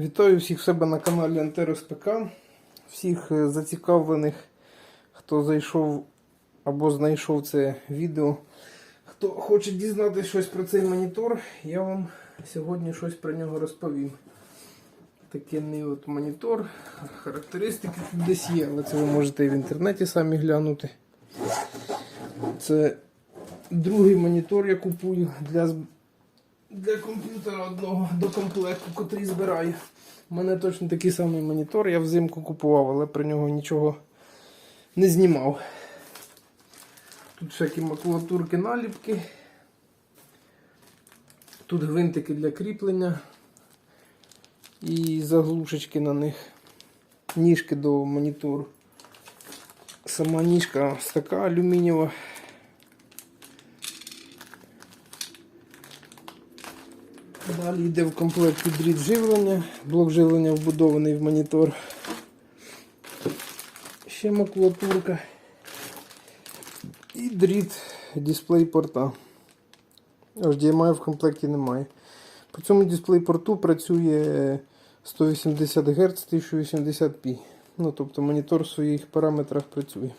Вітаю всіх себе на каналі Антерос ПК. Всіх е, зацікавлених, хто зайшов або знайшов це відео. Хто хоче дізнатися щось про цей монітор, я вам сьогодні щось про нього розповім. Такий от монітор, характеристики тут десь є, але це ви можете і в інтернеті самі глянути. Це другий монітор я купую для для комп'ютера одного до комплекту, котрий збираю. У мене точно такий самий монітор, я взимку купував, але про нього нічого не знімав. Тут всякі макулатурки, наліпки. Тут гвинтики для кріплення і заглушечки на них. Ніжки до монітору. Сама ніжка така алюмінієва. Далі йде в комплекті дріт живлення, блок живлення вбудований в монітор. Ще макулатурка. І дріт дисплей порта. HDMI в комплекті немає. По цьому дисплей порту працює 180 Гц 1080p. Ну, тобто монітор в своїх параметрах працює.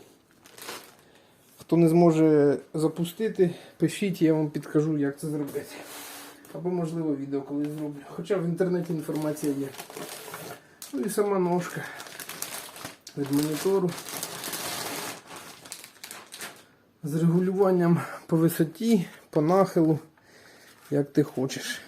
Хто не зможе запустити, пишіть, я вам підкажу, як це зробити. Або, можливо, відео колись зроблю. Хоча в інтернеті інформація є. Ну і сама ножка від монітору. З регулюванням по висоті, по нахилу, як ти хочеш.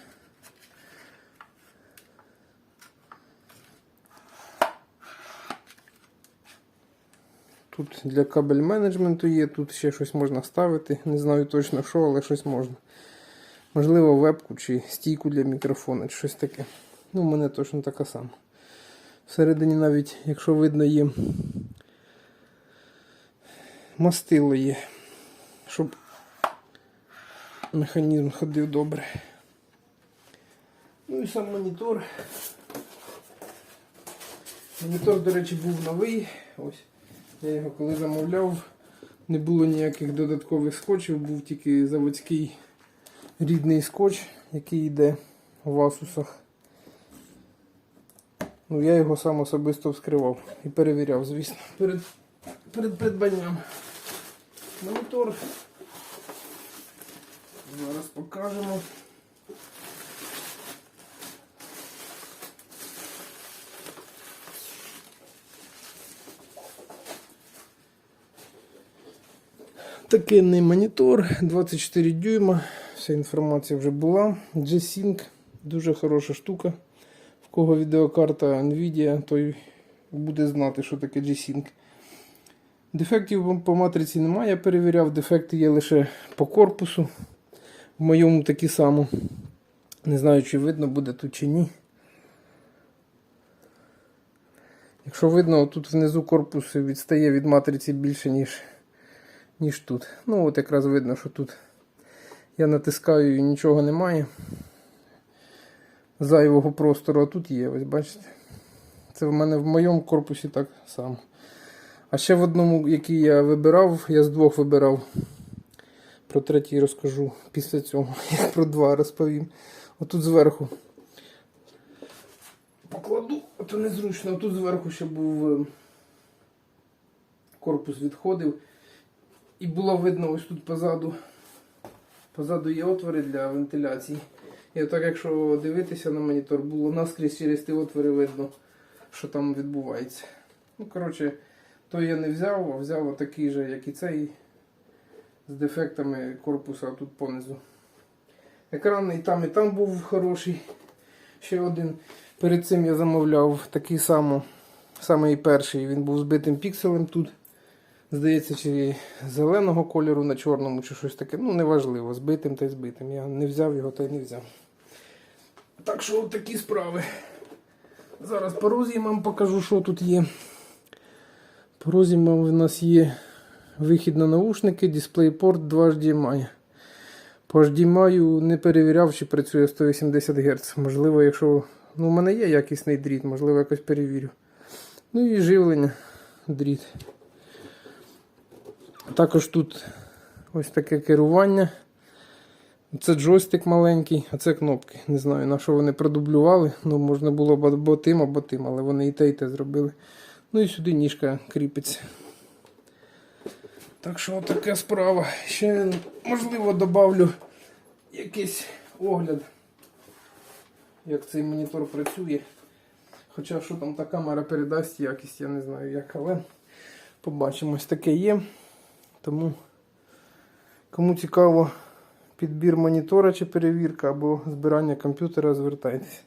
Тут для кабель менеджменту є, тут ще щось можна ставити. Не знаю точно що, але щось можна. Можливо, вебку чи стійку для мікрофона, чи щось таке. Ну, у мене точно така сама. Всередині навіть, якщо видно, є мастило є, щоб механізм ходив добре. Ну і сам монітор. Монітор, до речі, був новий. Ось. Я його коли замовляв, не було ніяких додаткових скотчів, був тільки заводський рідний скотч, який йде в Асусах. Ну, я його сам особисто вскривав і перевіряв, звісно, перед, перед придбанням. Монітор. Зараз покажемо. Такий монітор, 24 дюйма. Вся інформація вже була. G-Sync дуже хороша штука. В кого відеокарта Nvidia, той буде знати, що таке G-Sync. Дефектів по матриці немає, я перевіряв, дефекти є лише по корпусу. В моєму такі само. Не знаю, чи видно буде тут чи ні. Якщо видно, тут внизу корпус відстає від матриці більше, ніж ніж тут. Ну от якраз видно, що тут я натискаю і нічого немає. Зайвого простору, а тут є, ось бачите. Це в мене в моєму корпусі так само. А ще в одному, який я вибирав, я з двох вибирав. Про третій розкажу після цього. Я про два розповім. Отут зверху. Покладу, а то незручно. Отут зверху ще був е, корпус відходив. І було видно ось тут позаду. Позаду є отвори для вентиляції. І отак, якщо дивитися на монітор, було наскрізь через ті отвори видно, що там відбувається. Ну, коротше, той я не взяв, а взяв отакий же, як і цей, з дефектами корпуса тут понизу. Екран і там, і там був хороший. Ще один. Перед цим я замовляв такий само, самий перший. Він був збитим пікселем тут. Здається, чи зеленого кольору на чорному, чи щось таке. Ну, неважливо, збитим та й збитим. Я не взяв його та й не взяв. Так що от такі справи. Зараз по роз'ємам покажу, що тут є. По роз'ємам в нас є вихід на наушники, DisplayPort 2 HDMI. По HDMI не перевіряв, чи працює 180 Гц. Можливо, якщо. Ну, у мене є якісний дріт, можливо, якось перевірю. Ну і живлення дріт. Також тут ось таке керування Це джойстик маленький, а це кнопки. Не знаю, на що вони продублювали. Ну, можна було б або тим, або тим, але вони і те, і те зробили. Ну і сюди ніжка кріпиться. Так що така справа. Ще, можливо, добавлю якийсь огляд, як цей монітор працює. Хоча що там та камера передасть якість, я не знаю як, але побачимось, таке є. Тому кому цікаво підбір монітора чи перевірка або збирання комп'ютера, звертайтеся.